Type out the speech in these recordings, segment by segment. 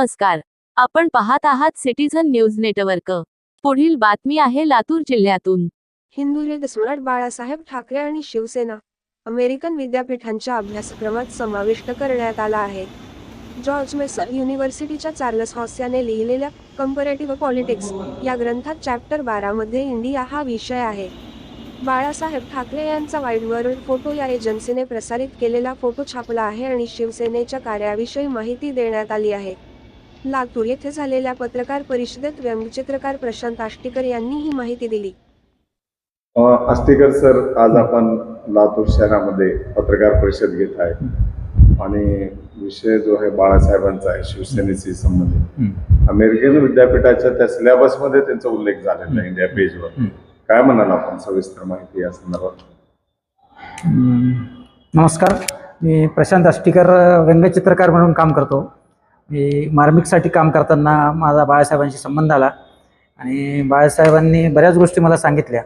नमस्कार. आपण पाहत आहात सिटीझन न्यूज नेटवर्क. पुढील बातमी आहे लातूर जिल्ह्यातून. हिंदुरेद सम्राट बाळासाहेब ठाकरे आणि शिवसेना अमेरिकन विद्यापीठांच्या अभ्यासक्रमात समाविष्ट करण्यात आला आहे. जॉर्ज मेसन युनिव्हर्सिटीच्या चार्लस हॉस याने लिहिलेल्या कंपरेटिव्ह पॉलिटिक्स या ग्रंथात चॅप्टर बारामध्ये इंडिया हा विषय आहे. बाळासाहेब ठाकरे यांचा वाईट वर्ल्ड फोटो या एजन्सीने प्रसारित केलेला फोटो छापला आहे आणि शिवसेनेच्या कार्याविषयी माहिती देण्यात आली आहे. लातूर येथे झालेल्या पत्रकार परिषदेत व्यंगचित्रकार प्रशांत आष्टीकर यांनी ही माहिती दिली. अ, आस्तिकर सर आज आपण लातूर शहरामध्ये पत्रकार परिषद घेत आहे. आणि विषय जो आहे बाळासाहेबांचा आहे शिवसेनेशी संबंधित. अमेरिकन विद्यापीठाच्या त्या सिलेबसमध्ये त्यांचा उल्लेख झालेला आहे इंडिया पेजवर. काय म्हणाल आपण सविस्तर माहिती या संदर्भात. नमस्कार. मी प्रशांत आष्टीकर व्यंगचित्रकार म्हणून काम करतो. मी मार्मिकसाठी काम करताना माझा बाळासाहेबांशी संबंध आला. आणि बाळासाहेबांनी बऱ्याच गोष्टी मला सांगितल्या.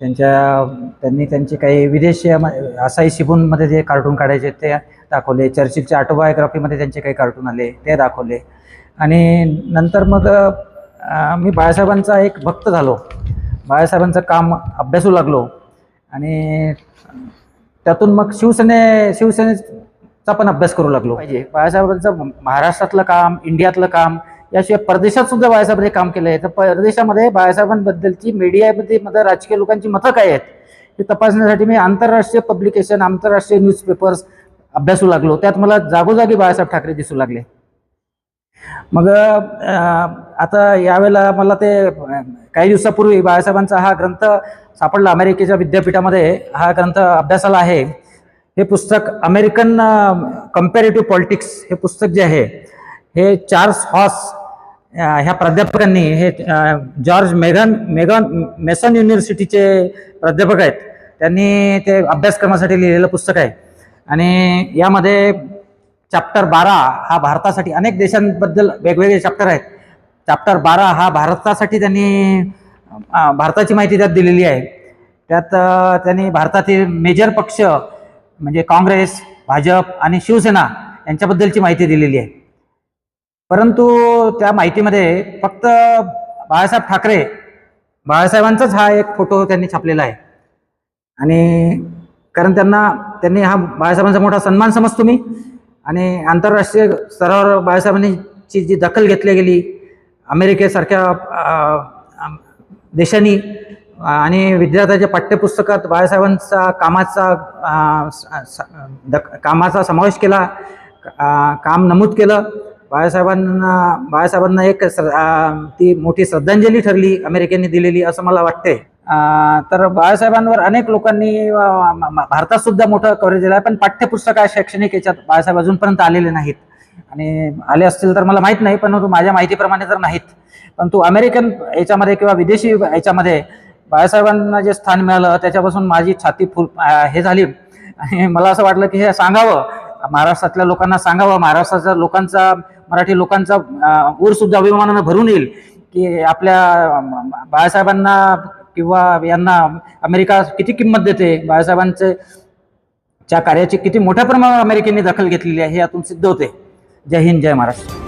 त्यांच्या त्यांनी त्यांचे काही विदेशी असाई शिबूनमध्ये जे कार्टून काढायचे ते दाखवले. चर्चिलच्या ऑटोबायोग्राफीमध्ये त्यांचे काही कार्टून आले ते दाखवले. आणि नंतर मग मी बाळासाहेबांचा एक भक्त झालो. बाळासाहेबांचं काम अभ्यासू लागलो. आणि त्यातून मग शिवसेने शिवसेने चा पण अभ्यास करू लागलो. पाहिजे. बाळासाहेबांचं महाराष्ट्रातलं काम इंडियातलं काम याशिवाय परदेशात सुद्धा बाळासाहेबांनी काम केलं आहे. तर परदेशामध्ये बाळासाहेबांबद्दलची मीडियामध्ये मध्ये राजकीय लोकांची मतं काय आहेत? हे तपासण्यासाठी मी आंतरराष्ट्रीय पब्लिकेशन आंतरराष्ट्रीय न्यूजपेपर्स अभ्यासू लागलो. त्यात मला जागोजागी बाळासाहेब ठाकरे दिसू लागले. मग आता यावेळेला मला ते काही दिवसापूर्वी बाळासाहेबांचा हा ग्रंथ सापडला. अमेरिकेच्या विद्यापीठामध्ये हा ग्रंथ अभ्यासाला आहे. हे पुस्तक अमेरिकन कम्पॅरेटिव्ह पॉलिटिक्स हे पुस्तक जे आहे हे चार्ल्स हॉस ह्या प्राध्यापकांनी हे जॉर्ज मेगन मेगन मेसन युनिव्हर्सिटीचे प्राध्यापक आहेत. त्यांनी ते अभ्यासक्रमासाठी लिहिलेलं पुस्तक आहे. आणि यामध्ये चॅप्टर बारा हा भारतासाठी अनेक देशांबद्दल वेगवेगळे चॅप्टर आहेत. चॅप्टर बारा हा भारतासाठी त्यांनी भारताची माहिती त्यात दिलेली आहे. त्यात त्यांनी भारतातील मेजर पक्ष म्हणजे काँग्रेस भाजप आणि शिवसेना यांच्याबद्दलची माहिती दिलेली आहे. परंतु त्या माहितीमध्ये फक्त बाळासाहेब ठाकरे बाळासाहेबांचाच हा एक फोटो त्यांनी छापलेला आहे. आणि कारण त्यांना त्यांनी हा बाळासाहेबांचा मोठा सन्मान समजतो मी. आणि आंतरराष्ट्रीय स्तरावर बाळासाहेबांची जी दखल घेतली गेली अमेरिकेसारख्या देशांनी आणि विद्यार्थ्याच्या पाठ्यपुस्तकात बाळासाहेबांचा कामाचा स- कामाचा समावेश केला काम नमूद केलं. बाळासाहेबांना बाळासाहेबांना एक ती मोठी श्रद्धांजली ठरली अमेरिकेने दिलेली असं मला वाटते तर बाळासाहेबांवर अनेक लोकांनी भारतात सुद्धा मोठं कव्हरेज दिलं आहे पण पाठ्यपुस्तक शैक्षणिक याच्यात बाळासाहेब अजूनपर्यंत आलेले नाहीत. आणि आले असतील तर मला माहीत नाही परंतु माझ्या माहितीप्रमाणे तर नाहीत. परंतु अमेरिकन याच्यामध्ये किंवा विदेशी याच्यामध्ये बाळासाहेबांना जे स्थान मिळालं त्याच्यापासून माझी छाती फुल हे झाली. आणि मला असं वाटलं की हे सांगावं. महाराष्ट्रातल्या लोकांना सांगावं. महाराष्ट्राच्या लोकांचा मराठी लोकांचा ऊरसुद्धा अभिमानानं भरून येईल की आपल्या बाळासाहेबांना किंवा यांना अमेरिका किती किंमत देते? बाळासाहेबांचे च्या कार्याची किती मोठ्या प्रमाणावर अमेरिकेने दखल घेतलेली आहे हे यातून सिद्ध होते. जय हिंद जय महाराष्ट्र.